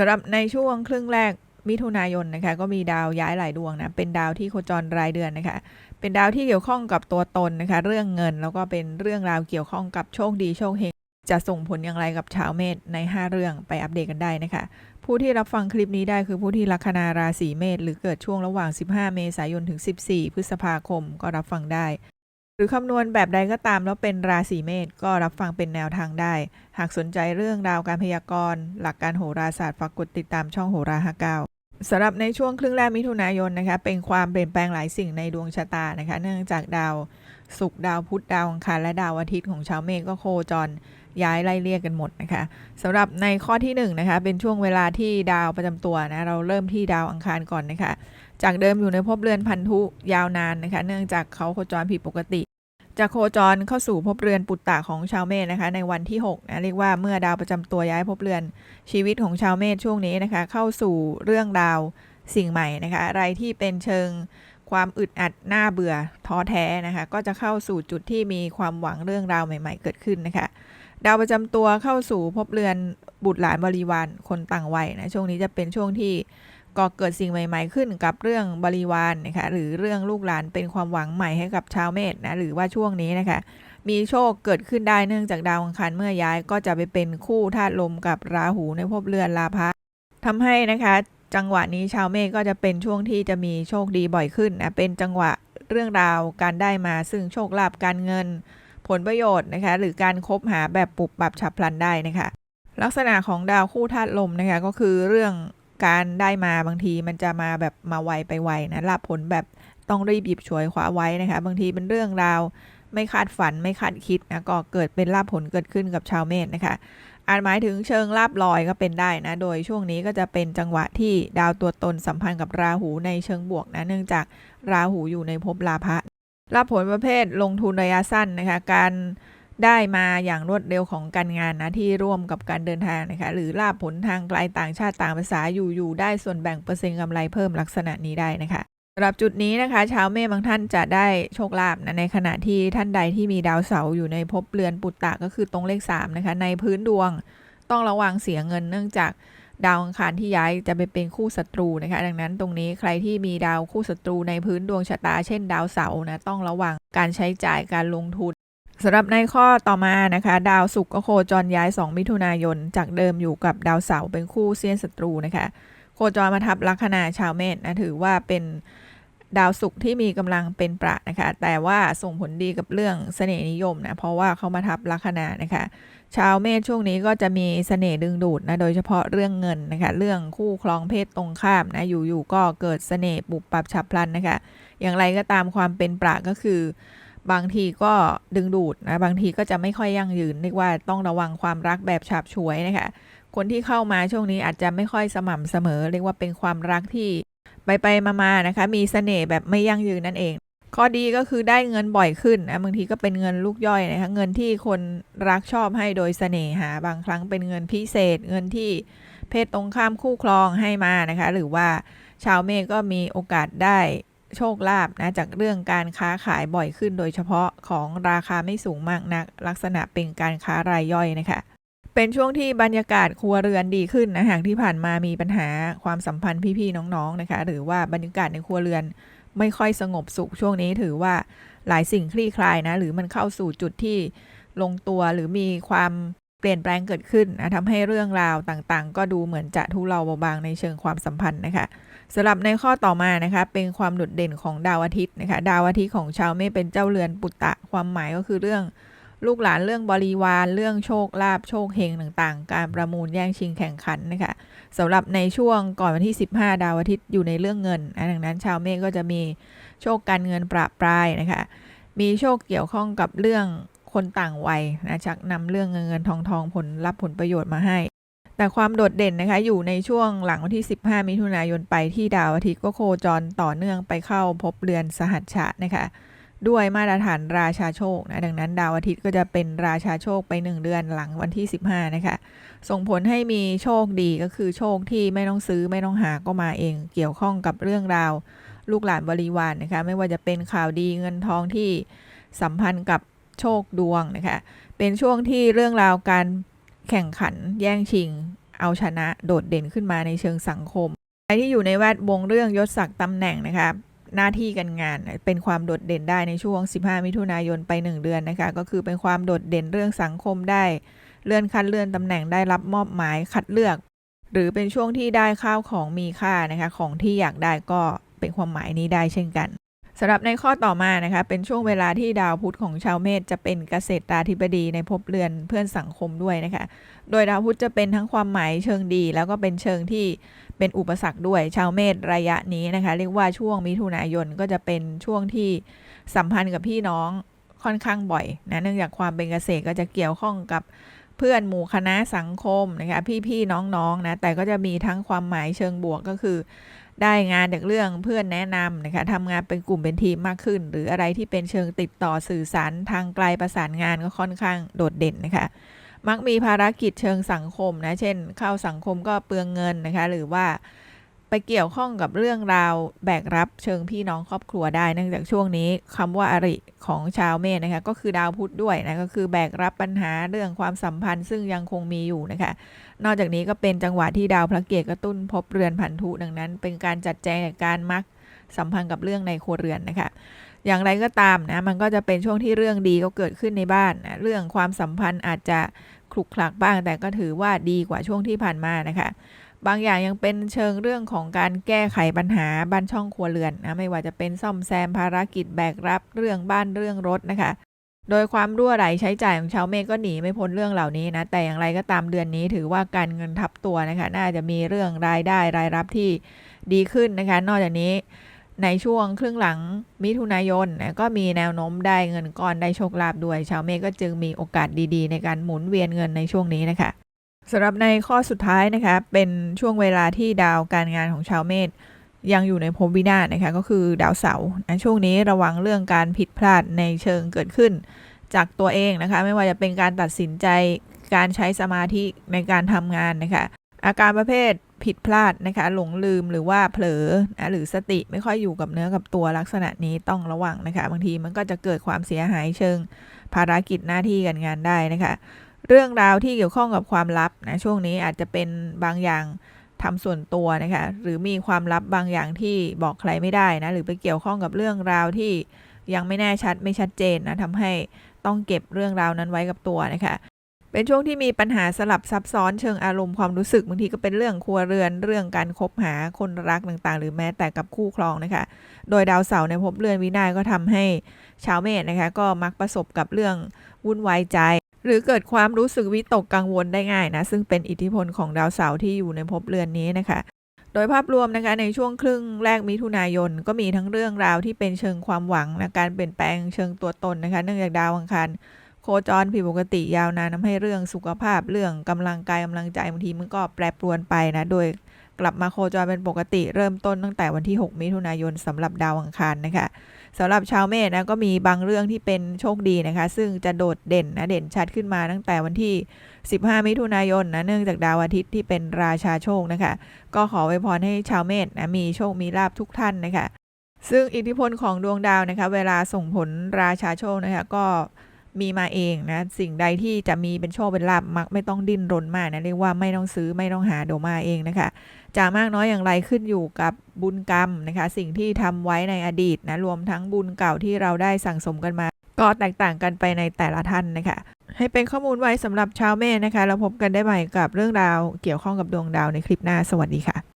สำหรับในช่วงครึ่งแรกมิถุนายนนะคะก็มีดาวย้ายหลายดวงนะเป็นดาวที่โคจรรายเดือนนะคะเป็นดาวที่เกี่ยวข้องกับตัวตนนะคะเรื่องเงินแล้วก็เป็นเรื่องราวเกี่ยวข้องกับโชคดีโชคเฮงจะส่งผลอย่างไรกับชาวเมษใน 5 เรื่องไปอัปเดตกันได้นะคะ ผู้ที่รับฟังคลิปนี้ได้คือผู้ที่ลัคนาราศีเมษหรือเกิดช่วงระหว่าง 15 เมษายนถึง 14 พฤษภาคมก็รับฟังได้ หรือคำนวณแบบใดก็ตามแล้วเป็นราศีเมษก็รับฟังเป็นแนวทางได้ หากสนใจเรื่องราวการพยากรณ์ หลักการโหราศาสตร์ฝากกดติดตามช่องโหราฮาเก้าสำหรับในช่วงครึ่งแรกมิถุนายนนะคะเป็นความเปลี่ยนแปลงหลายสิ่งในดวงชะตานะคะ เนื่องจากดาวศุกร์ดาวพุธดาวอังคารและดาวอาทิตย์ของชาวเมษก็โคจรย้ายไล่เรียกกันหมดนะคะสำหรับในข้อที่1นงนะคะเป็นช่วงเวลาที่ดาวประจำตัวนะเราเริ่มที่ดาวอังคารก่อนนะคะ จากเดิมอยู่ในภพเรือนพันธุยาวนานนะคะเนื่องจากเขาโคจรผิดปกติ จะโคจรเข้าสู่ภพเรือนปุตตะของชาวเมษนะคะในวันที่6นะเรียกว่าเมื่อดาวประจำตัวย้ายภพเรือนชีวิตของชาวเมษช่วงนี้นะคะเข้าสู่เรื่องราวสิ่งใหม่นะคะอะไรที่เป็นเชิงความอึดอัดหน้าเบื่อท้อแท้นะคะก็จะเข้าสู่จุดที่มีความหวังเรื่องราวใหม่ ๆ เกิดขึ้นนะคะดาวประจำตัวเข้าสู่ภพเรือนบุตรหลานบริวารคนต่างวัยนะช่วงนี้จะเป็นช่วงที่ ก่อเกิดสิ่งใหม่ ๆ ขึ้นกับเรื่องบริวารนะคะหรือเรื่องลูกหลานเป็นความหวังใหม่ให้กับชาวเมษนะหรือว่าช่วงนี้นะคะมีโชคเกิดขึ้นได้เนื่องจากดาวอังคารเมื่อย้ายก็จะไปเป็นคู่ธาตุลมกับราหูในภพเรือนลาภะทำให้นะคะจังหวะนี้ชาวเมษก็จะเป็นช่วงที่จะมีโชคดีบ่อยขึ้นนะเป็นจังหวะเรื่องราวการได้มาซึ่งโชคลาภการเงิน ผลประโยชน์นะคะหรือการคบหาแบบปุบปับฉับพลันได้นะคะลักษณะของดาวคู่ธาตุลมนะคะก็คือเรื่อง การได้มาบางทีมันจะมาแบบมาไวไปไวนะรับผลแบบต้องรีบหยิบฉวยคว้าไว้นะคะ บางทีเป็นเรื่องราวไม่คาดฝันไม่คาดคิดนะก็เกิดเป็นลาภผลเกิดขึ้นกับชาวเมษนะคะอาจหมายถึงเชิงลาบลอยก็เป็นได้นะ โดยช่วงนี้ก็จะเป็นจังหวะที่ดาวตัวตนสัมพันธ์กับราหูในเชิงบวกนะ เนื่องจากราหูอยู่ในภพลาภะลาภผลประเภทลงทุนระยะสั้นนะคะ การ ได้มาอย่างรวดเร็วของการงานนะที่ร่วมกับการเดินทางนะคะหรือลาภผลทางไกลต่างชาติต่างภาษาอยู่อยู่ได้ส่วนแบ่งเปอร์เซ็นต์กำไรเพิ่มลักษณะนี้ได้นะคะสำหรับจุดนี้นะคะชาวเมษบางท่านจะได้โชคลาภนะในขณะที่ท่านใดที่มีดาวเสาร์อยู่ในภพเรือนปุตตะก็คือตรงเลข3นะคะในพื้นดวงต้องระวังเสียเงินเนื่องจากดาวอังคารที่ย้ายจะไปเป็นคู่ศัตรูนะคะ ดังนั้นตรงนี้ใครที่มีดาวคู่ศัตรูในพื้นดวงชะตา เช่น ดาวเสาร์นะต้องระวังการใช้จ่ายการลงทุน สำหรับในข้อต่อมานะคะ ดาวศุกร์ก็โคจรย้าย 2 มิถุนายน จากเดิมอยู่กับดาวเสาร์เป็นคู่เซียนศัตรูนะคะ โคจรมาทับลัคนาชาวเมษนะถือว่าเป็นดาวศุกร์ที่มีกำลังเป็นประนะคะ แต่ว่าส่งผลดีกับเรื่องเสน่ห์นิยมนะเพราะว่าเขามาทับลัคนานะคะ ชาวเมษช่วงนี้ก็จะมีเสน่ห์ดึงดูดนะโดยเฉพาะเรื่องเงินนะคะ เรื่องคู่ครองเพศตรงข้ามนะอยู่ๆก็เกิดเสน่ห์ปุบปับฉับพลันนะคะ อย่างไรก็ตามความเป็นประก็คือ บางทีก็ดึงดูดนะบางทีก็จะไม่ค่อยยั่งยืนเรียกว่าต้องระวังความรักแบบฉับฉวยนะคะคนที่เข้ามาช่วงนี้อาจจะไม่ค่อยสม่ำเสมอ เรียกว่าเป็นความรักที่ไปไปมาๆนะคะ มีเสน่ห์แบบไม่ยั่งยืนนั่นเอง ข้อดีก็คือได้เงินบ่อยขึ้นนะบางทีก็เป็นเงินลูกย่อยนะคะเงินที่คนรักชอบให้โดยเสน่หา บางครั้งเป็นเงินพิเศษ เงินที่เพศตรงข้ามคู่ครองให้มานะคะ หรือว่าชาวเมษก็มีโอกาสได้ โชคลาภนะจากเรื่องการค้าขายบ่อยขึ้น โดยเฉพาะของราคาไม่สูงมากนัก ลักษณะเป็นการค้ารายย่อยนะคะเป็นช่วงที่บรรยากาศครัวเรือนดีขึ้นนะหากที่ผ่านมามีปัญหาความสัมพันธ์พี่ๆน้องๆนะคะหรือว่าบรรยากาศในครัวเรือนไม่ค่อยสงบสุขช่วงนี้ถือว่าหลายสิ่งคลี่คลายนะหรือมันเข้าสู่จุดที่ลงตัวหรือมีความ เปลี่ยนแปลงเกิดขึ้นนะทำให้เรื่องราวต่างๆ ก็ดูเหมือนจะทุเลาเบาบางในเชิงความสัมพันธ์นะคะสำหรับในข้อต่อมานะคะเป็นความโดดเด่นของดาวอาทิตย์นะคะดาวอาทิตย์ของชาวเมษเป็นเจ้าเรือนปุตตะ ความหมายก็คือเรื่องลูกหลานเรื่องบริวารเรื่องโชคลาภโชคเฮงต่างๆ การประมูลแย่งชิงแข่งขันนะคะสำหรับในช่วงก่อนวันที่ 15 ดาวอาทิตย์อยู่ในเรื่องเงินดังนั้นชาวเมษก็จะมีโชคการเงินประปรายนะคะมีโชคเกี่ยวข้องกับเรื่อง คนต่างวัยนะชักนำเรื่องเงินเงินทองทองผลรับผลประโยชน์มาให้ แต่ความโดดเด่นนะคะอยู่ในช่วงหลังวันที่ 15 มิถุนายนไปที่ดาวอาทิตย์ก็โคจรต่อเนื่องไปเข้าพบเรือนสหัชชะนะคะด้วยมาตรฐานราชาโชคนะดังนั้นดาวอาทิตย์ก็จะเป็นราชาโชคไป 1 เดือนหลังวันที่ 15 นะคะ ส่งผลให้มีโชคดีก็คือโชคที่ไม่ต้องซื้อไม่ต้องหาก็มาเอง เกี่ยวข้องกับเรื่องราว ลูกหลานบริวารนนะคะ ไม่ว่าจะเป็นข่าวดีเงินทองที่สัมพันธ์กับ โชคดวงนะคะ เป็นช่วงที่เรื่องราวการแข่งขันแย่งชิง เอาชนะโดดเด่นขึ้นมาในเชิงสังคม ใครที่อยู่ในแวดวงเรื่องยศศักดิ์ตำแหน่งนะคะหน้าที่การงานเป็นความโดดเด่นได้ในช่วง 15 มิถุนายนไป 1 เดือนนะคะก็คือเป็นความโดดเด่นเรื่องสังคมได้ เลื่อนขั้นเลื่อนตำแหน่งได้รับมอบหมายคัดเลือก หรือเป็นช่วงที่ได้ข้าวของมีค่านะคะของที่อยากได้ก็เป็นความหมายนี้ได้เช่นกัน สำหรับในข้อต่อมานะคะเป็นช่วงเวลาที่ดาวพุธของชาวเมษจะเป็นเกษตราธิบดีในภพเรือนเพื่อนสังคมด้วยนะคะ โดยดาวพุธจะเป็นทั้งความหมายเชิงดี แล้วก็เป็นเชิงที่เป็นอุปสรรคด้วยชาวเมษระยะนี้นะคะ เรียกว่าช่วงมิถุนายนก็จะเป็นช่วงที่สัมพันธ์กับพี่น้องค่อนข้างบ่อยนะเนื่องจากความเป็นเกษตรก็จะเกี่ยวข้องกับเพื่อนหมู่คณะสังคมนะคะพี่ๆน้องๆนะแต่ก็จะมีทั้งความหมายเชิงบวกก็คือ ได้งานจากเรื่องเพื่อนแนะนำนะคะทำงานเป็นกลุ่มเป็นทีมมากขึ้น หรืออะไรที่เป็นเชิงติดต่อสื่อสารทางไกลประสานงานก็ค่อนข้างโดดเด่นนะคะ มักมีภารกิจเชิงสังคมนะ เช่น เข้าสังคมก็เปลืองเงินนะคะ หรือว่า ไปเกี่ยวข้องกับเรื่องราวแบกรับเชิงพี่น้องครอบครัวได้เนื่องจากช่วงนี้คำว่าอริของชาวเมษนะคะก็คือดาวพุธด้วยนะก็คือแบกรับปัญหาเรื่องความสัมพันธ์ ซึ่งยังคงมีอยู่นะคะนอกจากนี้ก็เป็นจังหวะที่ดาวพระเกียรติกระตุ้นพบเรือนพันธุดังนั้น เป็นการจัดแจงการมักสัมพันธ์กับเรื่องในครัวเรือนนะคะ อย่างไรก็ตามนะมันก็จะเป็นช่วงที่เรื่องดีก็เกิดขึ้นในบ้านนะเรื่องความสัมพันธ์อาจจะคลุกคลักบ้าง แต่ก็ถือว่าดีกว่าช่วงที่ผ่านมานะคะบางอย่างยังเป็นเชิงเรื่องของการแก้ไขปัญหาบ้านช่องครัวเรือนนะไม่ว่าจะเป็นซ่อมแซมภารกิจแบกรับเรื่องบ้านเรื่องรถนะคะ โดยความรั่วไหลใช้จ่ายของชาวเมฆก็หนีไม่พ้นเรื่องเหล่านี้นะแต่อย่างไรก็ตามเดือนนี้ถือว่าการเงินทับตัวนะคะ น่าจะมีเรื่องรายได้รายรับที่ดีขึ้นนะคะ นอกจากนี้ ในช่วงครึ่งหลังมิถุนายนนะก็มีแนวโน้มได้เงินก้อนได้โชคลาภด้วย ชาวเมฆก็จึงมีโอกาสดีๆ ในการหมุนเวียนเงินในช่วงนี้นะคะสำหรับในข้อสุดท้ายนะคะ เป็นช่วงเวลาที่ดาวการงานของชาวเมษยังอยู่ในภพวินาศนะคะก็คือดาวเสาร์นะช่วงนี้ระวังเรื่องการผิดพลาดในเชิงเกิดขึ้น จากตัวเองนะคะ ไม่ว่าจะเป็นการตัดสินใจการใช้สมาธิในการทำงานนะคะ อาการประเภท ผิดพลาดนะคะ หลงลืมหรือว่าเผลอนะหรือสติไม่ค่อยอยู่กับเนื้อกับตัวลักษณะนี้ต้องระวังนะคะ บางทีมันก็จะเกิดความเสียหายเชิงภารกิจหน้าที่การงานได้นะคะ เรื่องราวที่เกี่ยวข้องกับความลับนะช่วงนี้อาจจะเป็นบางอย่างทำส่วนตัวนะคะหรือมีความลับบางอย่างที่บอกใครไม่ได้นะหรือไปเกี่ยวข้องกับเรื่องราวที่ยังไม่แน่ชัดไม่ชัดเจนนะทำให้ต้องเก็บเรื่องราวนั้นไว้กับตัวนะคะ เป็นช่วงที่มีปัญหาสลับซับซ้อนเชิงอารมณ์ความรู้สึกบางทีก็เป็นเรื่องครัวเรือนเรื่องการคบหาคนรักต่างๆ หรือแม้แต่กับคู่ครองนะคะ โดยดาวเสาร์ในภพเรือนวินาศก็ทำให้ชาวเมษนะคะก็มักประสบกับเรื่องวุ่นวายใจ หรือเกิดความรู้สึกวิตกกังวลได้ง่ายนะซึ่งเป็นอิทธิพลของดาวเสาร์ที่อยู่ในภพเรือนนี้นะคะโดยภาพรวมนะคะในช่วงครึ่งแรกมิถุนายน ก็มีทั้งเรื่องราวที่เป็นเชิงความหวังนะการเปลี่ยนแปลงเชิงตัวตนนะคะ เนื่องจากดาวอังคาร จรผิดปกติยาวนานทำให้เรื่องสุขภาพเรื่องกำลังกายกำลังใจบางทีมันก็แปรปรวนไปนะ โดยกลับมาโคจรเป็นปกติเริ่มต้นตั้งแต่วันที่ 6 มิถุนายนสำหรับดาวอังคารนะคะสำหรับชาวเมษนะก็มีบางเรื่องที่เป็นโชคดีนะคะ ซึ่งจะโดดเด่นนะเด่นชัดขึ้นมาตั้งแต่วันที่ 15 มิถุนายนนะเนื่องจากดาวอาทิตย์ที่เป็นราชาโชคนะคะ ก็ขอไว้พรให้ชาวเมษนะมีโชคมีลาบทุกท่านนะคะ ซึ่งอิทธิพลของดวงดาวนะคะ เวลาส่งผลราชาโชคนะคะก็ มีมาเองนะสิ่งใดที่จะมีเป็นโชคเป็นลาบมักไม่ต้องดิ้นรนมากนะเรียกว่าไม่ต้องซื้อไม่ต้องหาเดี๋ยวมาเองนะคะจะมากน้อยอย่างไรขึ้นอยู่กับบุญกรรมนะคะ สิ่งที่ทำไว้ในอดีตนะรวมทั้งบุญเก่าที่เราได้สั่งสมกันมา ก็แตกต่างกันไปในแต่ละท่านนะคะ ให้เป็นข้อมูลไว้สำหรับชาวเมษนะคะ เราพบกันได้ใหม่กับเรื่องราวเกี่ยวข้องกับดวงดาวในคลิปหน้าสวัสดีค่ะ